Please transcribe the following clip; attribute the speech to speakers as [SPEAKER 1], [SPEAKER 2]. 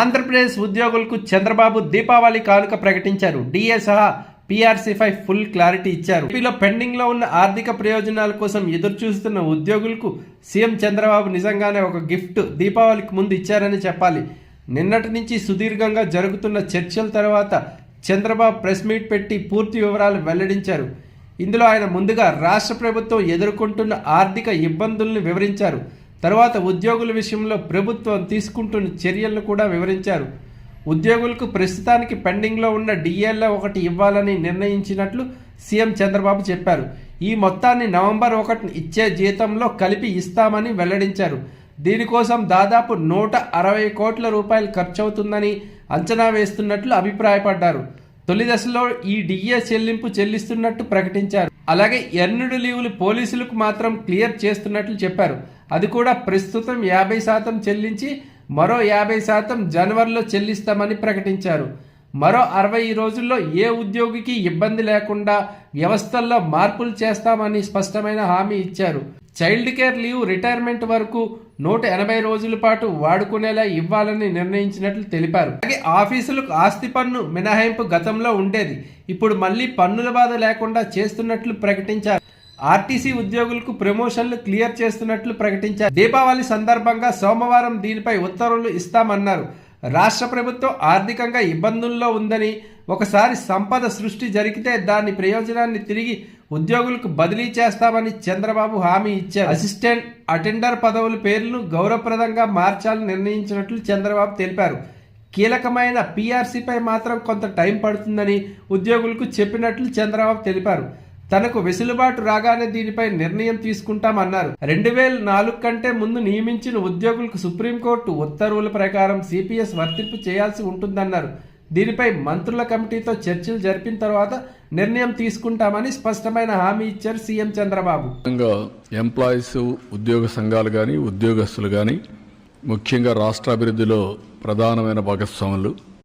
[SPEAKER 1] ఆంధ్రప్రదేశ్ ఉద్యోగులకు చంద్రబాబు దీపావళి కానుక ప్రకటించారు. డిఏ సహా పీఆర్సీపై ఫుల్ క్లారిటీ ఇచ్చారు. ఏపీలో పెండింగ్లో ఉన్న ఆర్థిక ప్రయోజనాల కోసం ఎదురు చూస్తున్న ఉద్యోగులకు సీఎం చంద్రబాబు నిజంగానే ఒక గిఫ్ట్ దీపావళికి ముందు ఇచ్చారని చెప్పాలి. నిన్నటి నుంచి సుదీర్ఘంగా జరుగుతున్న చర్చల తర్వాత చంద్రబాబు ప్రెస్ మీట్ పెట్టి పూర్తి వివరాలు వెల్లడించారు. ఇందులో ఆయన ముందుగా రాష్ట్ర ప్రభుత్వం ఎదుర్కొంటున్న ఆర్థిక ఇబ్బందుల్ని వివరించారు. తర్వాత ఉద్యోగుల విషయంలో ప్రభుత్వం తీసుకుంటున్న చర్యలను కూడా వివరించారు. ఉద్యోగులకు ప్రస్తుతానికి పెండింగ్లో ఉన్న డిఏల్లో ఒకటి ఇవ్వాలని నిర్ణయించినట్లు సీఎం చంద్రబాబు చెప్పారు. ఈ మొత్తాన్ని నవంబర్ ఒకటి ఇచ్చే జీతంలో కలిపి ఇస్తామని వెల్లడించారు. దీనికోసం దాదాపు నూట అరవై కోట్ల రూపాయలు ఖర్చవుతుందని అంచనా వేస్తున్నట్లు అభిప్రాయపడ్డారు. తొలి దశలో ఈ డిఏ చెల్లింపు చెల్లిస్తున్నట్టు ప్రకటించారు. అలాగే ఎర్నుడు లీవులు పోలీసులకు మాత్రం క్లియర్ చేస్తున్నట్లు చెప్పారు. అది కూడా ప్రస్తుతం యాభై శాతం చెల్లించి మరో యాభై శాతం జనవరిలో చెల్లిస్తామని ప్రకటించారు. మరో అరవై రోజుల్లో ఏ ఉద్యోగికి ఇబ్బంది లేకుండా వ్యవస్థల్లో మార్పులు చేస్తామని స్పష్టమైన హామీ ఇచ్చారు. చైల్డ్ కేర్ లీవ్ రిటైర్మెంట్ వరకు నూట ఎనభై రోజుల పాటు వాడుకునేలా ఇవ్వాలని నిర్ణయించినట్లు తెలిపారు. అలాగే ఆఫీసులకు ఆస్తి పన్ను మినహాయింపు గతంలో ఉండేది. ఇప్పుడు మళ్ళీ పన్నుల బాధ లేకుండా చేస్తున్నట్లు ప్రకటించారు. ఆర్టీసీ ఉద్యోగులకు ప్రమోషన్లు క్లియర్ చేస్తున్నట్లు ప్రకటించారు. దీపావళి సందర్భంగా సోమవారం దీనిపై ఉత్తర్వులు ఇస్తామన్నారు. రాష్ట్ర ప్రభుత్వం ఆర్థికంగా ఇబ్బందుల్లో ఉందని ఒకసారి సంపద సృష్టి జరిగితే దాని ప్రయోజనాన్ని తిరిగి ఉద్యోగులకు బదిలీ చేస్తామని చంద్రబాబు హామీ ఇచ్చారు అసిస్టెంట్ అటెండర్ పదవుల పేర్లను గౌరవప్రదంగా మార్చాలని నిర్ణయించినట్లు చంద్రబాబు తెలిపారు. కీలకమైన పీఆర్సీపై మాత్రం కొంత టైం పడుతుందని ఉద్యోగులకు చెప్పినట్లు చంద్రబాబు తెలిపారు. తనకు వెసులుబాటు రాగానే దీనిపై నిర్ణయం తీసుకుంటామన్నారు. రెండు వేల నాలుగు కంటే ముందు నియమించిన ఉద్యోగులకు సుప్రీంకోర్టు ఉత్తర్వుల ప్రకారం సిపిఎస్ వర్తింపు చేయాల్సి ఉంటుందన్నారు. దీనిపై మంత్రుల కమిటీతో చర్చలు జరిపిన తర్వాత నిర్ణయం తీసుకుంటామని స్పష్టమైన హామీ ఇచ్చారు సీఎం చంద్రబాబు.
[SPEAKER 2] ఎంప్లాయీస్ ఉద్యోగ సంఘాలు కానీ ఉద్యోగస్తులు కానీ ముఖ్యంగా రాష్ట్రాభివృద్ధిలో ప్రధానమైన భాగస్వాములు.